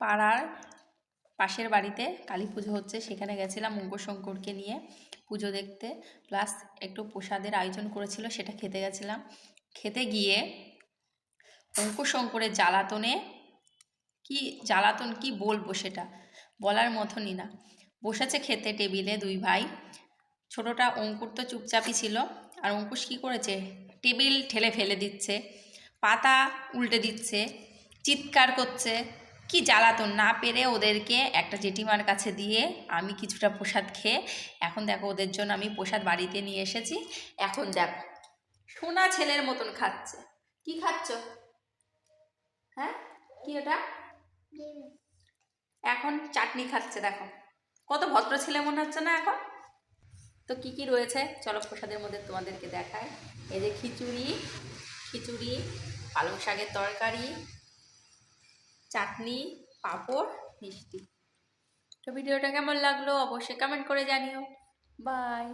পাড়ার পাশের বাড়িতে কালী পুজো হচ্ছে। সেখানে গেছিলাম শঙ্করকে নিয়ে পুজো দেখতে। প্লাস একটু প্রসাদের আয়োজন করেছিল, সেটা খেতে গেছিলাম। খেতে গিয়ে শঙ্করের জ্বালাতনে কি, জ্বালাতন কি বলব সেটা বলার মতনই না। বসেছে খেতে টেবিলে দুই ভাই। ছোটোটা অঙ্কুর তো চুপচাপই ছিল। আর অঙ্কুশ কী করেছে? টেবিল ঠেলে ফেলে দিচ্ছে, পাতা উল্টে দিচ্ছে, চিৎকার করছে। কি জ্বালাতন? না পেরে ওদেরকে একটা জেঠিমার কাছে দিয়ে আমি কিছুটা প্রসাদ খেয়ে এখন দেখো ওদের জন্য আমি প্রসাদ বাড়িতে নিয়ে এসেছি। এখন দেখো সোনা ছেলের মতন খাচ্ছে। কি খাচ্ছ? হ্যাঁ? কি ওটা? এখন চাটনি খাচ্ছে দেখো। কত ভদ্র ছেলে মনে হচ্ছে না এখন? তো কি কি রয়েছে? চলো প্রসাদের মধ্যে তোমাদেরকে দেখায় এই যে খিচুড়ি খিচুড়ি পালং শাকের তরকারি চাটনি পাঁপড় মিষ্টি। তো ভিডিওটা কেমন লাগল? অবশ্যই কমেন্ট করে জানিও। বাই